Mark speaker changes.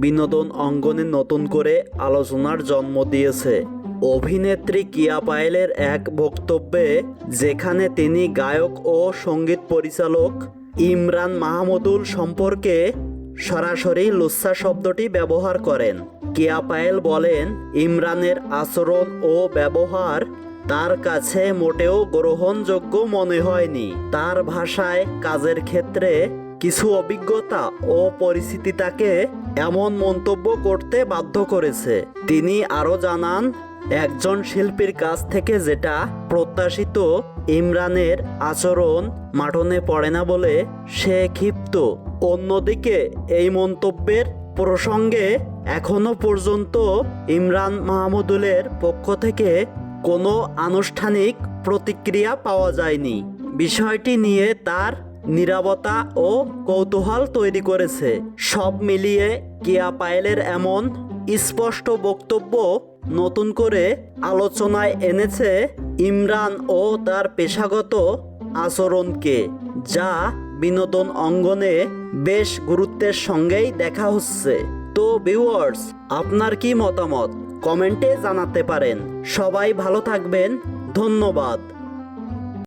Speaker 1: বিনোদন অঙ্গনে নতুন করে আলোচনার জন্ম দিয়েছে। অভিনেত্রী কিয়া পায়েলের এক বক্তব্যে, যেখানে তিনি গায়ক ও সংগীত পরিচালক ইমরান মাহমুদুল সম্পর্কে সরাসরি লুচ্ছা শব্দটি ব্যবহার করেন। কিয়া পায়েল বলেন, ইমরানের আচরণ ও ব্যবহার তার কাছে মোটেও গ্রহণযোগ্য মনে হয়নি। তার ভাষায় কাজের ক্ষেত্রে কিছু অভিজ্ঞতা ও পরিস্থিতি তাকে এমন মন্তব্য করতে বাধ্য করেছে। তিনি আরও জানান, একজন শিল্পীর কাছ থেকে যেটা প্রত্যাশিত ইমরানের আচরণ মাঠনে পড়ে না বলে সে ক্ষিপ্ত। অন্যদিকে এই মন্তব্যের প্রসঙ্গে এখনও পর্যন্ত ইমরান মাহমুদুলের পক্ষ থেকে কোনো আনুষ্ঠানিক প্রতিক্রিয়া পাওয়া যায়নি। বিষয়টি নিয়ে তার নিরাপত্তা ও কৌতূহল তৈরি করেছে। সব মিলিয়ে কিয়া পায়েলের এমন স্পষ্ট বক্তব্য নতুন করে আলোচনায় এনেছে ইমরান ও তার পেশাগত আচরণকে, যা বিনোদন অঙ্গনে বেশ গুরুত্বের সঙ্গেই দেখা হচ্ছে। তো ভিউয়ার্স আপনার কি মতামত? কমেন্টে জানাতে পারেন। সবাই ভালো থাকবেন। ধন্যবাদ।